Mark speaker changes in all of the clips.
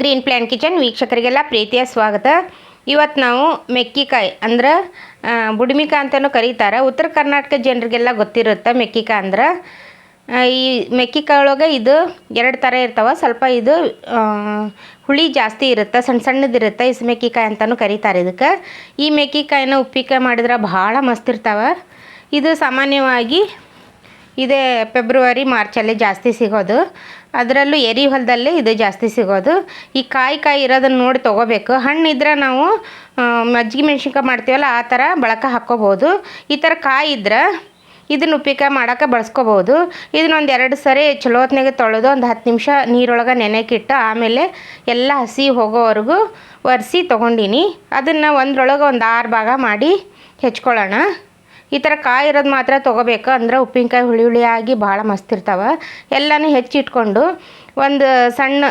Speaker 1: Green plan kitchen ವೀಕ್ಷಕರಿಗೆಲ್ಲ ಪ್ರೀತಿಯ ಸ್ವಾಗತ. ಇವತ್ತು ನಾವು ಮೆಕ್ಕಿಕಾಯಿ ಅಂದ್ರೆ ಬುಡ್ಮಿಕಾ ಅಂತಲೂ ಕರೀತಾರೆ. ಉತ್ತರ ಕರ್ನಾಟಕ ಜನರಿಗೆಲ್ಲ ಗೊತ್ತಿರುತ್ತೆ ಮೆಕ್ಕಿಕಾಯಿ ಅಂದ್ರೆ. ಈ ಮೆಕ್ಕಿಕಾಯಿ ಒಳಗೆ ಇದು ಎರಡು ಥರ ಇರ್ತಾವೆ. ಸ್ವಲ್ಪ ಇದು ಹುಳಿ ಜಾಸ್ತಿ ಇರುತ್ತೆ ಸಣ್ಣ ಸಣ್ಣದಿರುತ್ತೆ ಇಸ್ ಮೆಕ್ಕಿಕಾಯಿ ಅಂತಲೂ ಕರೀತಾರೆ ಇದಕ್ಕೆ. ಈ ಮೆಕ್ಕಿಕಾಯಿನ ಉಪ್ಪಿಕಾಯಿ ಮಾಡಿದ್ರೆ ಭಾಳ ಮಸ್ತ್ ಇರ್ತಾವೆ. ಇದು ಸಾಮಾನ್ಯವಾಗಿ ಇದೇ ಫೆಬ್ರವರಿ ಮಾರ್ಚಲ್ಲಿ ಜಾಸ್ತಿ ಸಿಗೋದು. ಅದರಲ್ಲೂ ಎರಿ ಹೊಲದಲ್ಲಿ ಇದು ಜಾಸ್ತಿ ಸಿಗೋದು. ಈ ಕಾಯಿ ಕಾಯಿ ಇರೋದನ್ನ ನೋಡಿ ತೊಗೋಬೇಕು. ಹಣ್ಣಿದ್ರೆ ನಾವು ಮಜ್ಜಿಗೆ ಮೆಣಸಿನ್ಕಾಯಿ ಮಾಡ್ತೀವಲ್ಲ, ಆ ಥರ ಬಳಕೆ ಹಾಕ್ಕೋಬೋದು ಈ ಥರ ಕಾಯಿ ಇದ್ರೆ ಇದನ್ನು ಉಪ್ಪಿಕಾಯಿ ಮಾಡೋಕೆ ಬಳಸ್ಕೋಬೋದು. ಇದನ್ನ ಒಂದು ಎರಡು ಸರಿ ಚಲೋ ಹೊತ್ನಾಗೆ ತೊಳೆದು ಒಂದು ಹತ್ತು ನಿಮಿಷ ನೀರೊಳಗೆ ನೆನೆಕಿಟ್ಟು ಆಮೇಲೆ ಎಲ್ಲ ಹಸಿ ಹೋಗೋವರೆಗೂ ಒರೆಸಿ ತೊಗೊಂಡಿನಿ. ಅದನ್ನು ಒಂದ್ರೊಳಗೆ ಒಂದು ಆರು ಭಾಗ ಮಾಡಿ ಹೆಚ್ಕೊಳ್ಳೋಣ. ಈ ಥರ ಕಾಯಿ ಇರೋದು ಮಾತ್ರ ತೊಗೋಬೇಕು. ಅಂದ್ರೆ ಉಪ್ಪಿನಕಾಯಿ ಹುಳಿ ಹುಳಿಯಾಗಿ ಭಾಳ ಮಸ್ತ್ ಇರ್ತಾವೆ. ಎಲ್ಲನೂ ಹೆಚ್ಚಿಟ್ಕೊಂಡು ಒಂದು ಸಣ್ಣ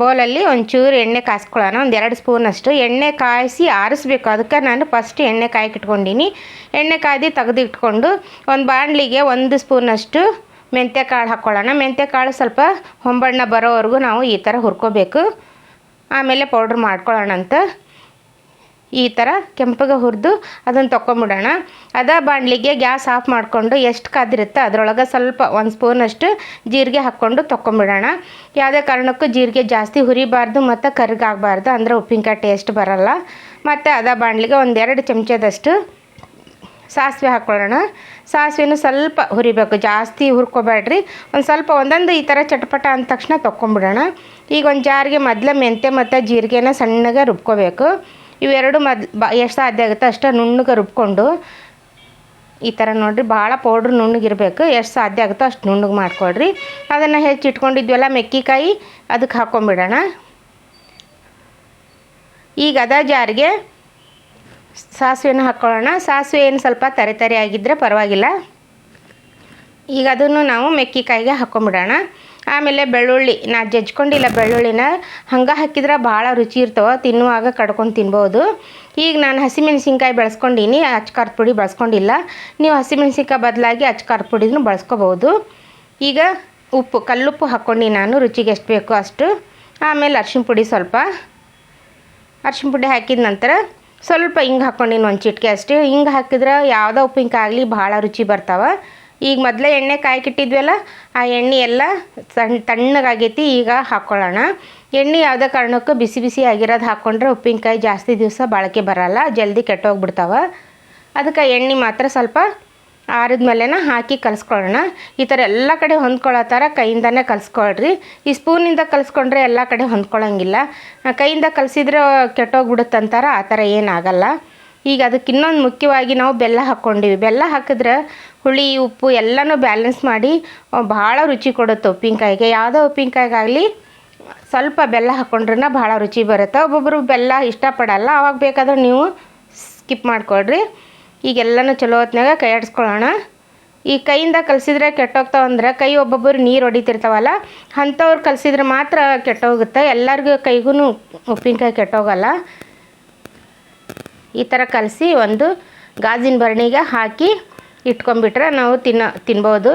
Speaker 1: ಬೌಲಲ್ಲಿ ಒಂಚೂರು ಎಣ್ಣೆ ಕಾಯಿಸ್ಕೊಳ್ಳೋಣ. ಒಂದು ಎರಡು ಸ್ಪೂನಷ್ಟು ಎಣ್ಣೆ ಕಾಯಿಸಿ ಆರಿಸ್ಬೇಕು. ಅದಕ್ಕೆ ನಾನು ಫಸ್ಟ್ ಎಣ್ಣೆ ಕಾಯಕ್ಕೆ ಇಟ್ಕೊಂಡೀನಿ. ಎಣ್ಣೆ ಕಾಯ್ದು ತೆಗೆದಿಟ್ಕೊಂಡು ಒಂದು ಬಾಣಲಿಗೆ ಒಂದು ಸ್ಪೂನಷ್ಟು ಮೆಂತ್ಯ ಕಾಳು ಹಾಕ್ಕೊಳ್ಳೋಣ ಮೆಂತ್ಯ ಕಾಳು ಸ್ವಲ್ಪ ಹೊಂಬಣ್ಣ ಬರೋವರೆಗೂ ನಾವು ಈ ಥರ ಹುರ್ಕೋಬೇಕು. ಆಮೇಲೆ ಪೌಡ್ರ್ ಮಾಡ್ಕೊಳ್ಳೋಣ ಅಂತ ಈ ಥರ ಕೆಂಪಗೆ ಹುರಿದು ಅದನ್ನು ತೊಗೊಂಬಿಡೋಣ ಅದ ಬಾಣಲಿಗೆ ಗ್ಯಾಸ್ ಆಫ್ ಮಾಡಿಕೊಂಡು ಎಷ್ಟು ಕಾದಿರುತ್ತೆ ಅದರೊಳಗೆ ಸ್ವಲ್ಪ ಒಂದು ಸ್ಪೂನಷ್ಟು ಜೀರಿಗೆ ಹಾಕ್ಕೊಂಡು ತೊಗೊಂಬಿಡೋಣ ಯಾವುದೇ ಕಾರಣಕ್ಕೂ ಜೀರಿಗೆ ಜಾಸ್ತಿ ಹುರಿಬಾರ್ದು ಮತ್ತು ಕರ್ಗಾಗಬಾರ್ದು ಅಂದರೆ ಉಪ್ಪಿನಕಾಯಿ ಟೇಸ್ಟ್ ಬರಲ್ಲ. ಮತ್ತು ಅದ ಬಾಣಲಿಗೆ ಒಂದೆರಡು ಚಮಚದಷ್ಟು ಸಾಸಿವೆ ಹಾಕ್ಕೊಳ್ಳೋಣ ಸಾಸಿವೆನೂ ಸ್ವಲ್ಪ ಹುರಿಬೇಕು. ಜಾಸ್ತಿ ಹುರ್ಕೋಬೇಡ್ರಿ ಒಂದು ಸ್ವಲ್ಪ ಒಂದೊಂದು ಈ ಥರ ಚಟಪಟ ಅಂದ ತಕ್ಷಣ ತೊಗೊಂಬಿಡೋಣ ಈಗ ಒಂದು ಜಾರಿಗೆ ಮೊದಲ ಮೆಂತ್ಯ ಮತ್ತು ಜೀರಿಗೆನ ಸಣ್ಣಗೆ ರುಬ್ಕೋಬೇಕು. ಇವೆರಡು ಮದ್ ಬ ಎಷ್ಟು ಸಾಧ್ಯ ಆಗುತ್ತೆ? ಅಷ್ಟು ನುಣ್ಣಗೆ ರುಬ್ಕೊಂಡು ಈ ಥರ ನೋಡಿರಿ, ಭಾಳ ಪೌಡ್ರ್ ನುಣ್ಣಗಿರಬೇಕು. ಎಷ್ಟು ಸಾಧ್ಯ ಆಗುತ್ತೋ ಅಷ್ಟು ನುಣ್ಣಗೆ ಮಾಡ್ಕೊಳ್ರಿ. ಅದನ್ನು ಹೆಚ್ಚಿಟ್ಕೊಂಡಿದ್ವಲ್ಲ ಮೆಕ್ಕಿಕಾಯಿ, ಅದಕ್ಕೆ ಹಾಕ್ಕೊಂಬಿಡೋಣ ಈಗ ಅದ ಜಾರಿಗೆ ಸಾಸಿವೆನ ಹಾಕ್ಕೊಳ್ಳೋಣ ಸಾಸಿವೆ ಏನು ಸ್ವಲ್ಪ ತರೆ ತರಿ ಆಗಿದ್ದರೆ ಪರವಾಗಿಲ್ಲ. ಈಗ ಅದನ್ನು ನಾವು ಮೆಕ್ಕಿಕಾಯಿಗೆ ಹಾಕ್ಕೊಂಬಿಡೋಣ ಆಮೇಲೆ ಬೆಳ್ಳುಳ್ಳಿ, ನಾ ಜಜ್ಕೊಂಡಿಲ್ಲ ಬೆಳ್ಳುಳ್ಳಿನ. ಹಂಗೆ ಹಾಕಿದ್ರೆ ಭಾಳ ರುಚಿ ಇರ್ತವೆ, ತಿನ್ನುವಾಗ ಕಡ್ಕೊಂಡು ತಿನ್ಬೋದು. ಈಗ ನಾನು ಹಸಿಮೆಣಸಿನ್ಕಾಯಿ ಬೆಳೆಸ್ಕೊಂಡೀನಿ ಅಚ್ಕಾರದ ಪುಡಿ ಬಳಸ್ಕೊಂಡಿಲ್ಲ. ನೀವು ಹಸಿಮೆಣಸಿನ್ಕಾಯಿ ಬದಲಾಗಿ ಅಚ್ಕಾರದ ಪುಡಿನೂ ಬಳಸ್ಕೋಬೋದು. ಈಗ ಉಪ್ಪು, ಕಲ್ಲುಪ್ಪು ಹಾಕ್ಕೊಂಡು ನಾನು, ರುಚಿಗೆ ಎಷ್ಟು ಬೇಕೋ ಅಷ್ಟು. ಆಮೇಲೆ ಅರ್ಶಿನ ಪುಡಿ ಸ್ವಲ್ಪ. ಅರ್ಶಿನ ಪುಡಿ ಹಾಕಿದ ನಂತರ ಸ್ವಲ್ಪ ಹಿಂಗೆ ಹಾಕ್ಕೊಂಡಿನಿ ಒಂದು ಚಿಟಿಕೆ ಅಷ್ಟು. ಹಿಂಗೆ ಹಾಕಿದ್ರೆ ಯಾವುದೋ ಉಪ್ಪಿನಕಾಯಿ ಆಗಲಿ ಭಾಳ ರುಚಿ ಬರ್ತಾವೆ. ಈಗ ಮೊದಲೇ ಎಣ್ಣೆ ಕಾಯ್ಕಿಟ್ಟಿದ್ವಲ್ಲ ಆ ಎಣ್ಣೆ ಎಲ್ಲ ಸಣ್ಣ ತಣ್ಣಗಾಗೈತಿ, ಈಗ ಹಾಕ್ಕೊಳ್ಳೋಣ ಎಣ್ಣೆ ಯಾವುದೇ ಕಾರಣಕ್ಕೂ ಬಿಸಿ ಬಿಸಿ ಆಗಿರೋದು ಹಾಕ್ಕೊಂಡ್ರೆ ಉಪ್ಪಿನಕಾಯಿ ಜಾಸ್ತಿ ದಿವಸ ಬಾಳಿಕೆ ಬರಲ್ಲ, ಜಲ್ದಿ ಕೆಟ್ಟೋಗ್ಬಿಡ್ತಾವೆ. ಅದಕ್ಕೆ ಎಣ್ಣೆ ಮಾತ್ರ ಸ್ವಲ್ಪ ಆರಿದ ಮೇಲೆನ ಹಾಕಿ ಕಲಿಸ್ಕೊಳ್ಳೋಣ. ಈ ಥರ ಎಲ್ಲ ಕಡೆ ಹೊಂದ್ಕೊಳ್ಳೋ ಥರ ಕೈಯಿಂದನೇ ಕಲಿಸ್ಕೊಳ್ರಿ. ಈ ಸ್ಪೂನಿಂದ ಕಲಿಸ್ಕೊಂಡ್ರೆ ಎಲ್ಲ ಕಡೆ ಹೊಂದ್ಕೊಳ್ಳೋಂಗಿಲ್ಲ. ಕೈಯಿಂದ ಕಲಿಸಿದ್ರೆ ಕೆಟ್ಟೋಗ್ಬಿಡುತ್ತಂತಾರೆ, ಆ ಥರ ಏನಾಗಲ್ಲ. ಈಗ ಅದಕ್ಕೆ ಇನ್ನೊಂದು ಮುಖ್ಯವಾಗಿ ನಾವು ಬೆಲ್ಲ ಹಾಕ್ಕೊಂಡಿವಿ. ಬೆಲ್ಲ ಹಾಕಿದ್ರೆ ಹುಳಿ, ಉಪ್ಪು ಎಲ್ಲನೂ ಬ್ಯಾಲೆನ್ಸ್ ಮಾಡಿ ಭಾಳ ರುಚಿ ಕೊಡುತ್ತೆ ಉಪ್ಪಿನಕಾಯಿಗೆ. ಯಾವುದೋ ಉಪ್ಪಿನಕಾಯಿಗಾಗಲಿ ಸ್ವಲ್ಪ ಬೆಲ್ಲ ಹಾಕ್ಕೊಂಡ್ರೆ ಭಾಳ ರುಚಿ ಬರುತ್ತೆ. ಒಬ್ಬೊಬ್ಬರು ಬೆಲ್ಲ ಇಷ್ಟಪಡಲ್ಲ. ಅವಾಗ ಬೇಕಾದ್ರೆ ನೀವು ಸ್ಕಿಪ್ ಮಾಡಿಕೊಡ್ರಿ ಈಗೆಲ್ಲನೂ ಚಲೋ ಹೊತ್ನಾಗ ಕೈ ಆಡಿಸ್ಕೊಳ್ಳೋಣ. ಈ ಕೈಯಿಂದ ಕಲಿಸಿದ್ರೆ ಕೆಟ್ಟೋಗ್ತಾವಂದ್ರೆ ಕೈ ಒಬ್ಬೊಬ್ಬರು ನೀರು ಹೊಡಿತಿರ್ತಾವಲ್ಲ, ಅಂಥವ್ರು ಕಲಸಿದ್ರೆ ಮಾತ್ರ ಕೆಟ್ಟೋಗುತ್ತೆ. ಎಲ್ಲರಿಗೂ ಕೈಗೂ ಉಪ್ಪಿನಕಾಯಿ ಕೆಟ್ಟೋಗಲ್ಲ. ಈ ಥರ ಕಲಸಿ ಒಂದು ಗಾಜಿನ ಭರಣಿಗೆ ಹಾಕಿ ಇಟ್ಕೊಂಬಿಟ್ರೆ ನಾವು ತಿನ್ನೋ, ತಿನ್ಬೋದು.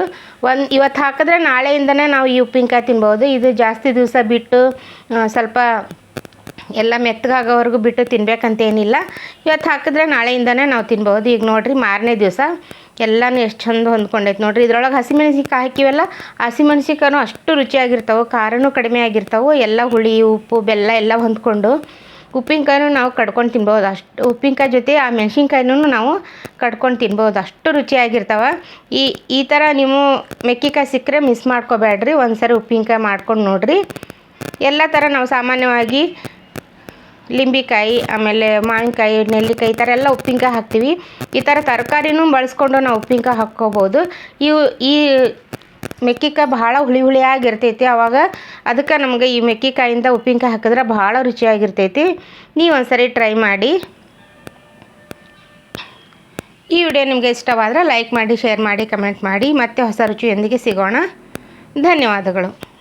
Speaker 1: ಒಂದು ಇವತ್ತು ಹಾಕಿದ್ರೆ ನಾಳೆಯಿಂದನೇ ನಾವು ಈ ಉಪ್ಪಿನಕಾಯಿ ತಿನ್ಬೋದು. ಇದು ಜಾಸ್ತಿ ದಿವಸ ಬಿಟ್ಟು ಸ್ವಲ್ಪ ಎಲ್ಲ ಮೆತ್ತಗಾಗೋವರೆಗೂ ಬಿಟ್ಟು ತಿನ್ಬೇಕಂತೇನಿಲ್ಲ. ಇವತ್ತು ಹಾಕಿದ್ರೆ ನಾಳೆಯಿಂದನೇ ನಾವು ತಿನ್ಬೋದು. ಈಗ ನೋಡಿರಿ ಮಾರನೇ ದಿವಸ. ಎಲ್ಲನೂ ಎಷ್ಟು ಚಂದ ಹೊಂದ್ಕೊಂಡೈತೆ ನೋಡಿರಿ. ಇದ್ರೊಳಗೆ ಹಸಿಮೆಣ್ಸಿನ್ಕಾಯಿ ಹಾಕಿವಲ್ಲ ಹಸಿಮೆಣ್ಸಿನ್ಕಾನು ಅಷ್ಟು ರುಚಿಯಾಗಿರ್ತಾವೆ, ಖಾರನೂ ಕಡಿಮೆ ಆಗಿರ್ತಾವೆ. ಎಲ್ಲ ಹುಳಿ, ಉಪ್ಪು, ಬೆಲ್ಲ ಎಲ್ಲ ಹೊಂದ್ಕೊಂಡು ಉಪ್ಪಿನಕಾಯಿನೂ ನಾವು ಕಡ್ಕೊಂಡು ತಿನ್ಬೋದು. ಅಷ್ಟು ಉಪ್ಪಿನಕಾಯಿ ಜೊತೆ ಆ ಮೆಣಸಿನ್ಕಾಯಿನೂ ನಾವು ಕಡ್ಕೊಂಡು ತಿನ್ಬೋದು. ಅಷ್ಟು ರುಚಿಯಾಗಿರ್ತಾವೆ. ಈ ಈ ಥರ ನೀವು ಮೆಕ್ಕಿಕಾಯಿ ಸಿಕ್ಕರೆ ಮಿಸ್ ಮಾಡ್ಕೋಬೇಡ್ರಿ. ಒಂದು ಸರಿ ಉಪ್ಪಿನಕಾಯಿ ಮಾಡ್ಕೊಂಡು ನೋಡಿರಿ. ಎಲ್ಲ ಥರ ನಾವು ಸಾಮಾನ್ಯವಾಗಿ ಲಿಂಬಿಕಾಯಿ, ಆಮೇಲೆ ಮಾವಿನಕಾಯಿ, ನೆಲ್ಲಿಕಾಯಿ ಈ ಥರ ಎಲ್ಲ ಉಪ್ಪಿನಕಾಯಿ ಹಾಕ್ತೀವಿ. ಈ ಥರ ತರಕಾರಿನೂ ಬಳಸ್ಕೊಂಡು ನಾವು ಉಪ್ಪಿನಕಾಯಿ ಹಾಕ್ಕೋಬೋದು. ಇವು ಈ ಮೆಕ್ಕಿಕಾಯಿ ಭಾಳ ಹುಳಿ ಹುಳಿಯಾಗಿರ್ತೈತಿ ಆವಾಗ ಅದಕ್ಕೆ ನಮಗೆ ಈ ಮೆಕ್ಕಿಕಾಯಿಂದ ಉಪ್ಪಿನಕಾಯಿ ಹಾಕಿದ್ರೆ ಭಾಳ ರುಚಿಯಾಗಿರ್ತೈತಿ. ನೀವು ಒಂದ್ಸರಿ ಟ್ರೈ ಮಾಡಿ. ಈ ವಿಡಿಯೋ ನಿಮಗೆ ಇಷ್ಟವಾದರೆ ಲೈಕ್ ಮಾಡಿ ಶೇರ್ ಮಾಡಿ ಕಮೆಂಟ್ ಮಾಡಿ. ಮತ್ತೆ ಹೊಸ ರುಚಿಯೊಂದಿಗೆ ಸಿಗೋಣ. ಧನ್ಯವಾದಗಳು.